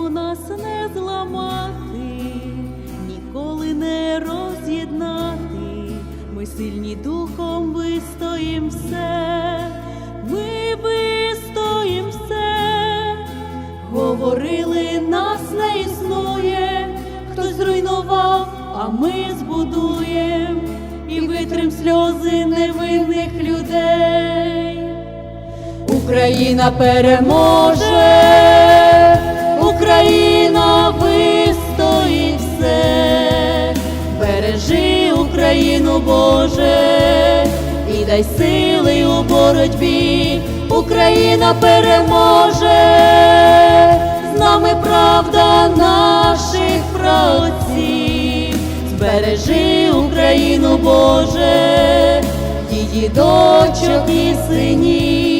Мамо, нас не зламати, ніколи не роз'єднати. Ми сильні духом вистоїм все, ми вистоїм все. Говорили, нас не існує, хтось зруйнував, а ми збудуєм і витрим сльози невинних людей. Україна переможе, Україна вистоїть все, бережи Україну, Боже, і дай сили у боротьбі, Україна переможе, з нами правда наших праотців, збережи Україну, Боже, її дочок і синів.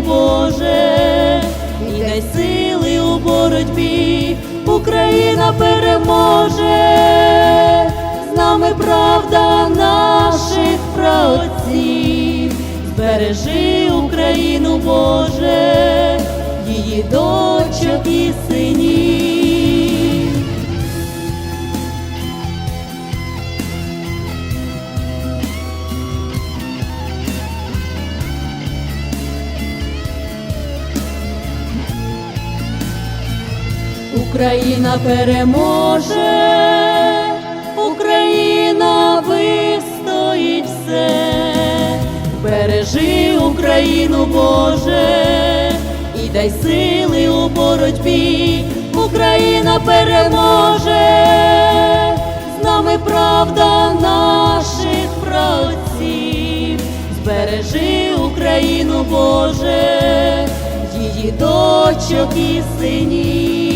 Боже, і дай сили у боротьбі, Україна переможе, з нами правда наших праотців, збережи Україну, Боже, Україна переможе, Україна вистоїть все, бережи Україну, Боже, і дай сили у боротьбі, Україна переможе, з нами правда наших праотців, збережи Україну, Боже, її дочок і синів.